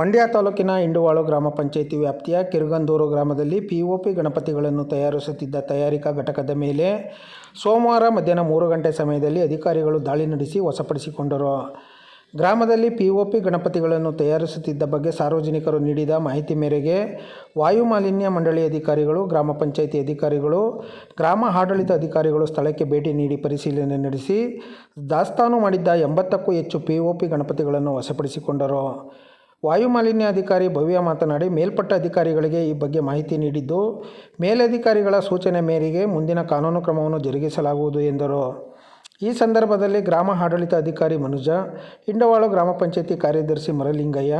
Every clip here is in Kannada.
ಮಂಡ್ಯ ತಾಲೂಕಿನ ಇಂಡುವಾಳು ಗ್ರಾಮ ಪಂಚಾಯಿತಿ ವ್ಯಾಪ್ತಿಯ ಕಿರುಗಂದೂರು ಗ್ರಾಮದಲ್ಲಿ ಪಿಒಪಿ ಗಣಪತಿಗಳನ್ನು ತಯಾರಿಸುತ್ತಿದ್ದ ತಯಾರಿಕಾ ಘಟಕದ ಮೇಲೆ ಸೋಮವಾರ ಮಧ್ಯಾಹ್ನ ಮೂರು ಗಂಟೆ ಸಮಯದಲ್ಲಿ ಅಧಿಕಾರಿಗಳು ದಾಳಿ ನಡೆಸಿ ವಶಪಡಿಸಿಕೊಂಡರು. ಗ್ರಾಮದಲ್ಲಿ ಪಿಒಪಿ ಗಣಪತಿಗಳನ್ನು ತಯಾರಿಸುತ್ತಿದ್ದ ಬಗ್ಗೆ ಸಾರ್ವಜನಿಕರು ನೀಡಿದ ಮಾಹಿತಿ ಮೇರೆಗೆ ವಾಯು ಮಾಲಿನ್ಯ ಮಂಡಳಿ ಅಧಿಕಾರಿಗಳು, ಗ್ರಾಮ ಪಂಚಾಯಿತಿ ಅಧಿಕಾರಿಗಳು, ಗ್ರಾಮ ಆಡಳಿತ ಅಧಿಕಾರಿಗಳು ಸ್ಥಳಕ್ಕೆ ಭೇಟಿ ನೀಡಿ ಪರಿಶೀಲನೆ ನಡೆಸಿ ದಾಸ್ತಾನು ಮಾಡಿದ್ದ ಎಂಬತ್ತಕ್ಕೂ ಹೆಚ್ಚು ಪಿಒಪಿ ಗಣಪತಿಗಳನ್ನು ವಶಪಡಿಸಿಕೊಂಡರು. ವಾಯು ಮಾಲಿನ್ಯ ಅಧಿಕಾರಿ ಭವ್ಯ ಮಾತನಾಡಿ ಮೇಲ್ಪಟ್ಟ ಅಧಿಕಾರಿಗಳಿಗೆ ಈ ಬಗ್ಗೆ ಮಾಹಿತಿ ನೀಡಿದ್ದು ಮೇಲಧಿಕಾರಿಗಳ ಸೂಚನೆ ಮೇರೆಗೆ ಮುಂದಿನ ಕಾನೂನು ಕ್ರಮವನ್ನು ಜರುಗಿಸಲಾಗುವುದು ಎಂದರು. ಈ ಸಂದರ್ಭದಲ್ಲಿ ಗ್ರಾಮ ಆಡಳಿತ ಅಧಿಕಾರಿ ಮನುಜ ಇಂಡವಾಳು ಗ್ರಾಮ ಪಂಚಾಯತಿ ಕಾರ್ಯದರ್ಶಿ ಮರಲಿಂಗಯ್ಯ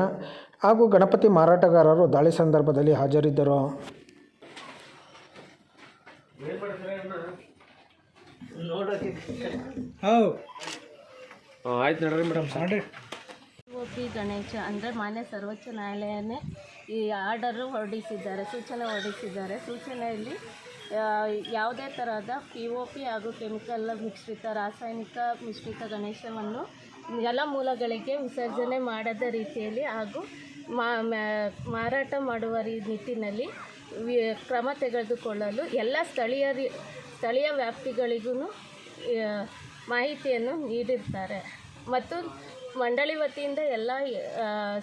ಹಾಗೂ ಗಣಪತಿ ಮಾರಾಟಗಾರರು ದಾಳಿ ಸಂದರ್ಭದಲ್ಲಿ ಹಾಜರಿದ್ದರು. ಆಯ್ತು ನಡ್ರಿ ಮೇಡಮ್ ಪಿ ಗಣೇಶ ಅಂದರೆ ಮಾನ್ಯ ಸರ್ವೋಚ್ಚ ನ್ಯಾಯಾಲಯನೇ ಈ ಆರ್ಡರು ಹೊರಡಿಸಿದ್ದಾರೆ, ಸೂಚನೆ ಹೊರಡಿಸಿದ್ದಾರೆ. ಸೂಚನೆಯಲ್ಲಿ ಯಾವುದೇ ತರಹದ ಪಿ ಒ ಪಿ ಹಾಗೂ ಕೆಮಿಕಲ್ ಮಿಶ್ರಿತ, ರಾಸಾಯನಿಕ ಮಿಶ್ರಿತ ಗಣೇಶವನ್ನು ಜಲಮೂಲಗಳಿಗೆ ವಿಸರ್ಜನೆ ಮಾಡದ ರೀತಿಯಲ್ಲಿ ಹಾಗೂ ಮಾರಾಟ ಮಾಡುವ ರೀ, ನಿಟ್ಟಿನಲ್ಲಿ ಕ್ರಮ ತೆಗೆದುಕೊಳ್ಳಲು ಎಲ್ಲ ಸ್ಥಳೀಯ ಸ್ಥಳೀಯ ವ್ಯಾಪ್ತಿಗಳಿಗೂ ಮಾಹಿತಿಯನ್ನು ನೀಡಿರ್ತಾರೆ. ಮತ್ತು ಮಂಡಳಿ ವತಿಯಿಂದ ಎಲ್ಲ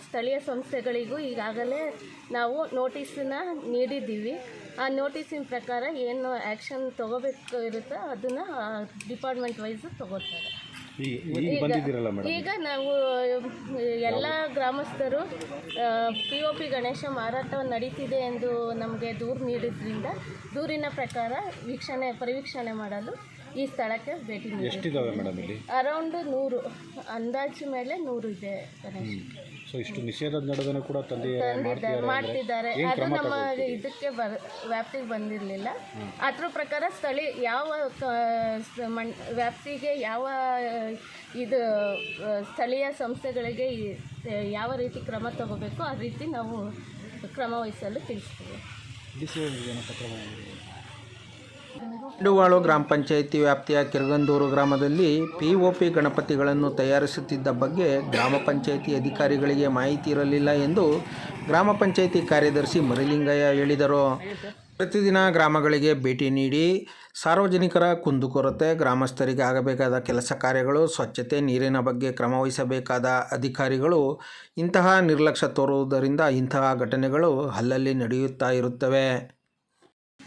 ಸ್ಥಳೀಯ ಸಂಸ್ಥೆಗಳಿಗೂ ಈಗಾಗಲೇ ನಾವು ನೋಟಿಸನ್ನ ನೀಡಿದ್ದೀವಿ. ಆ ನೋಟಿಸಿನ ಪ್ರಕಾರ ಏನು ಆ್ಯಕ್ಷನ್ ತೊಗೋಬೇಕು ಇರುತ್ತೋ ಅದನ್ನು ಡಿಪಾರ್ಟ್ಮೆಂಟ್ ವೈಸ್ ತಗೋತಾರೆ. ಈಗ ಈಗ ನಾವು ಎಲ್ಲ ಗ್ರಾಮಸ್ಥರು ಪಿ ಒ ಪಿ ಗಣೇಶ ಮಾರಾಟ ನಡೀತಿದೆ ಎಂದು ನಮಗೆ ದೂರು ನೀಡಿದ್ರಿಂದ ದೂರಿನ ಪ್ರಕಾರ ವೀಕ್ಷಣೆ ಪರಿವೀಕ್ಷಣೆ ಮಾಡಲು ಈ ಸ್ಥಳಕ್ಕೆ ಭೇಟಿ ನೀಡಿ ಎಷ್ಟಿದಾವೆ ಮೇಡಮ್ ಇಲ್ಲಿ? ಅರೌಂಡ್ ನೂರು. ಅಂದಾಜು ಮೇಲೆ ನೂರು ಇದೆ ಗಣೇಶ. ಸೊ ಇಷ್ಟು ನಿಷೇಧದ ನಡುವೆ ಕೂಡ ತಂದೆ ತಂದಿದ್ದಾರೆ ಮಾಡ್ತಿದ್ದಾರೆ ಅದು ನಮ್ಮ ಇದಕ್ಕೆ ಬರ್ ವ್ಯಾಪ್ತಿಗೆ ಬಂದಿರಲಿಲ್ಲ. ಅದ್ರ ಪ್ರಕಾರ ಸ್ಥಳೀಯ ಯಾವ ಕ- ಸ- ಮಣ್ ವ್ಯಾಪ್ತಿಗೆ ಯಾವ ಇದು ಆ, ಸ್ಥಳೀಯ ಸಂಸ್ಥೆಗಳಿಗೆ ಈ- ಯಾವ ರೀತಿ ಕ್ರಮ ತಗೋಬೇಕು ಆ ರೀತಿ ನಾವು ಕ್ರಮ ವಹಿಸಲು ತಿಳಿಸ್ತೀವಿ. ಇಂಡುವಾಳು ಗ್ರಾಮ ಪಂಚಾಯಿತಿ ವ್ಯಾಪ್ತಿಯ ಕಿರಗಂದೂರು ಗ್ರಾಮದಲ್ಲಿ ಪಿ ಒ ಪಿ ಗಣಪತಿಗಳನ್ನು ತಯಾರಿಸುತ್ತಿದ್ದ ಬಗ್ಗೆ ಗ್ರಾಮ ಪಂಚಾಯಿತಿ ಅಧಿಕಾರಿಗಳಿಗೆ ಮಾಹಿತಿ ಇರಲಿಲ್ಲ ಎಂದು ಗ್ರಾಮ ಪಂಚಾಯಿತಿ ಕಾರ್ಯದರ್ಶಿ ಮರಿಲಿಂಗಯ್ಯ ಹೇಳಿದರು. ಪ್ರತಿದಿನ ಗ್ರಾಮಗಳಿಗೆ ಭೇಟಿ ನೀಡಿ ಸಾರ್ವಜನಿಕರ ಕುಂದುಕೊರತೆ ಗ್ರಾಮಸ್ಥರಿಗೆ ಆಗಬೇಕಾದ ಕೆಲಸ ಕಾರ್ಯಗಳು, ಸ್ವಚ್ಛತೆ, ನೀರಿನ ಬಗ್ಗೆ ಕ್ರಮ ವಹಿಸಬೇಕಾದ ಅಧಿಕಾರಿಗಳು ಇಂತಹ ನಿರ್ಲಕ್ಷ್ಯ ತೋರುವುದರಿಂದ ಇಂತಹ ಘಟನೆಗಳು ಅಲ್ಲಲ್ಲಿ ನಡೆಯುತ್ತಾ ಇರುತ್ತವೆ.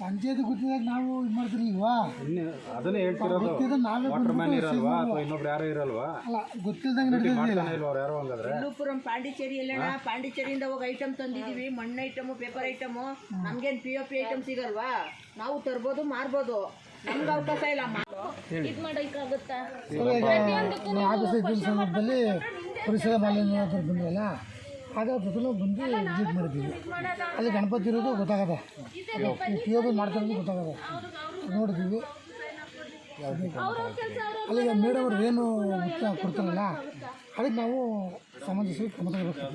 ಪಂಚಾಯತ್ ಗೊತ್ತಿದಾಗ ನಾವು ಇದು ಮಾಡ್ತಿರ್ಲಿಲ್ವಾ ಅದನ್ನೇ ಹೇಳ್ತಿರೋದು. ನಾವೇ ವಾಟರ್ ಮ್ಯಾನ್ ಇರಲ್ವಾ ಅಥವಾ ಇನ್ನೊಬ್ರು ಯಾರು ಇರಲ್ವಾ? ಅಲ್ಲ ಗೊತ್ತಿಲ್ದಂಗೆ ನಡೆದಿಲ್ಲ ಇಲ್ವಾ ಅವ್ರು ಯಾರೋ ಹಂಗಾದ್ರೆ? ವಿಲ್ಲುಪುರಂ ಪಾಂಡಿಚೇರಿ ಎಲ್ಲಣ್ಣ ಪಾಂಡಿಚೇರಿಯಿಂದ ಹೋಗಿ ಐಟಮ್ ತಂದಿದೀವಿ. ಮಣ್ಣು ಐಟಮ್ ಪೇಪರ್ ಐಟಮ್ ನಮ್ಗೇನ್ ಪಿ ಒ ಪಿ ಐಟಮ್ ಸಿಗಲ್ವಾ? ನಾವು ತರ್ಬೋದು ಮಾರ್ಬೋದು. ನಮ್ಗೆ ಅವಕಾಶ ಇಲ್ಲ ಇದು ಮಾಡೋಕ್ಕಾಗುತ್ತಾ? ಆಫೀಸ್ ಸಂದರ್ಭದಲ್ಲಿ ಪರಿಸರ ಮಾಲಿನ್ಯ ಅಂತ ಬಂದ್ವಲ್ಲ ಆಗ ಪ್ರತಿಯೊಂದು ಬಂದು ವಿಸಿಟ್ ಮಾಡಿದ್ದೀವಿ. ಅಲ್ಲಿ. ಗಣಪತಿ ಇರೋದು ಗೊತ್ತಾಗದೆ. ಪಿ ಒ ಪಿ ಮಾಡ್ತಾ ಇರೋದು ಗೊತ್ತಾಗದೆ. ನೋಡಿದ್ದೀವಿ. ಅಲ್ಲಿಗೆ ಮೇಡಮ್ ಅವ್ರು ಏನು ಕೊಡ್ತಾರಲ್ಲ? ಅದಕ್ಕೆ ನಾವು ಸಂಬಂಧಿಸಿ ಕ್ರಮ ತಗೋಬೇಕು.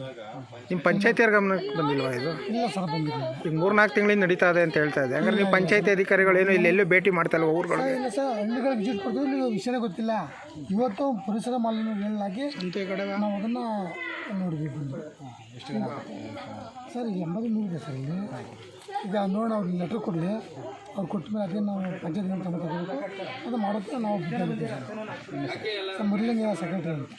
ನಿಮ್ಮ ಪಂಚಾಯತಿಯವ್ರ ಗಮನಕ್ಕೆ ಬಂದಿಲ್ವಾ ಇದು? ಇಲ್ಲ ಸರ್ ಬಂದಿಲ್ಲ. ಈಗ ಮೂರ್ನಾಲ್ಕು ತಿಂಗಳಿಂದ ನಡೀತಾ ಇದೆ ಅಂತ ಹೇಳ್ತಾ ಇದೆ. ಹಂಗಾರೆ ನೀವು ಪಂಚಾಯತಿ ಅಧಿಕಾರಿಗಳು ಏನು ಇಲ್ಲಿ ಎಲ್ಲೂ ಭೇಟಿ ಮಾಡ್ತಾಯಿಲ್ಲ ಊರುಗಳು? ಇಲ್ಲ ಸರ್ ಹಳ್ಳಿಗಳಿಗೆ ವಿಸಿಟ್ ಕೊಡ್ತೀವಿ ನಿಮಗೆ ವಿಷಯನೇ ಗೊತ್ತಿಲ್ಲ. ಇವತ್ತು ಪರಿಸರ ಮಾಲಿನ್ಯಗಳಾಗಿ ನಾವು ಅದನ್ನು ನೋಡಿ ಸರ್ ಈಗ ಎಂಬತ್ತು ನೂರಿದೆ ಸರ್ ಇಲ್ಲಿ. ಈಗ ನೋಡಿ ಅವ್ರಿಗೆ ಲೆಟ್ರ್ ಕೊಡಲಿ. ಅವ್ರು ಕೊಟ್ಟ ಮೇಲೆ ಅದೇ ನಾವು ಪಂಚಾಯತ್ ಕ್ರಮ ತಗೋಬೇಕು. ಅದು ಮಾಡೋಕ್ಕೆ ನಾವು ಸರ್. ಸರ್ ಮುರಳಿಂಗ ಸೆಕ್ರೆಟರಿ ಅಂತ.